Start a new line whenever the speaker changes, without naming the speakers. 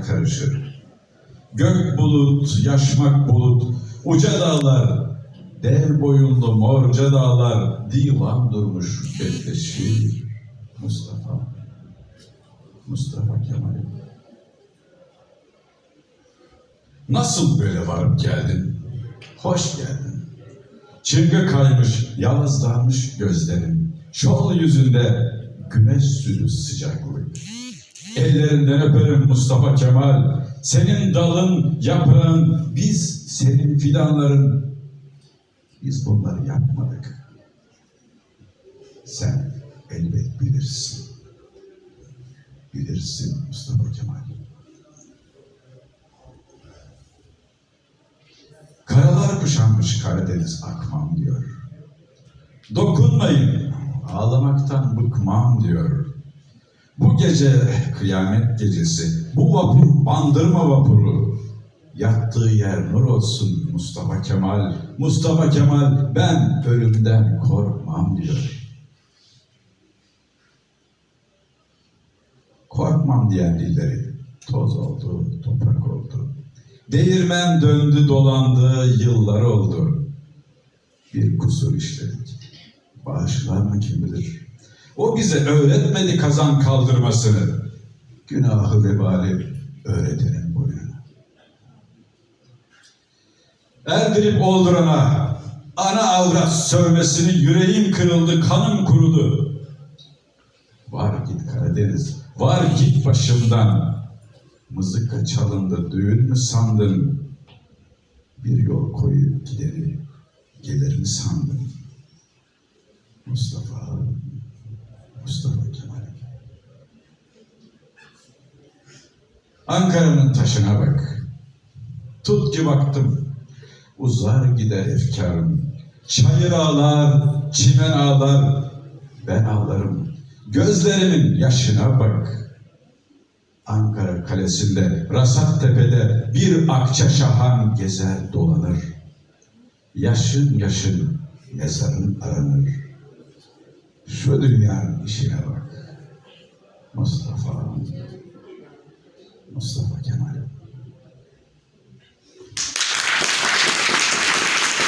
karışır. Gök bulut, yaşmak bulut, uca dağlar, dev boyunlu morca dağlar, divan durmuş bekleşir. Mustafa, Mustafa Kemal. Nasıl böyle varıp geldin? Hoş geldin. Çılgı kaymış, yalızlanmış gözlerin. Şol yüzünde güneş sürü sıcaklık. Ellerinden öperim Mustafa Kemal. Senin dalın, yaprağın, biz senin fidanların. Biz bunları yapmadık. Sen elbet bilirsin. Bilirsin Mustafa Kemal. Karalar kuşanmış Karadeniz akmam diyor. Dokunmayın, ağlamaktan bıkmam diyor. Bu gece kıyamet gecesi, bu vapur bandırma vapuru. Yattığı yer nur olsun Mustafa Kemal. Mustafa Kemal ben ölümden korkmam diyor. Korkmam diyen dilleri toz oldu, toprak oldu. Değirmen döndü dolandı, yıllar oldu. Bir kusur işledik. Bağışlar mı kim bilir? O bize öğretmedi kazan kaldırmasını. Günahı vebali öğretenin boynuna. Erdirip oldurana, ana avrat sövmesini yüreğim kırıldı, kanım kurudu. Var git Karadeniz, var git başımdan. Mızıka çalındı, düğün mü sandın? Bir yol koyup gideri, gelir mi sandın? Mustafa, Mustafa Kemal. Ankara'nın taşına bak. Tut ki baktım, uzar gider efkarım. Çayır ağlar, çimen ağlar, ben ağlarım. Gözlerimin yaşına bak. Ankara kalesinde, Rasat Tepe'de bir akça şahan gezer dolanır. Yaşın yaşın mezarın aranır. Şu dünyanın işine bak. Nossa.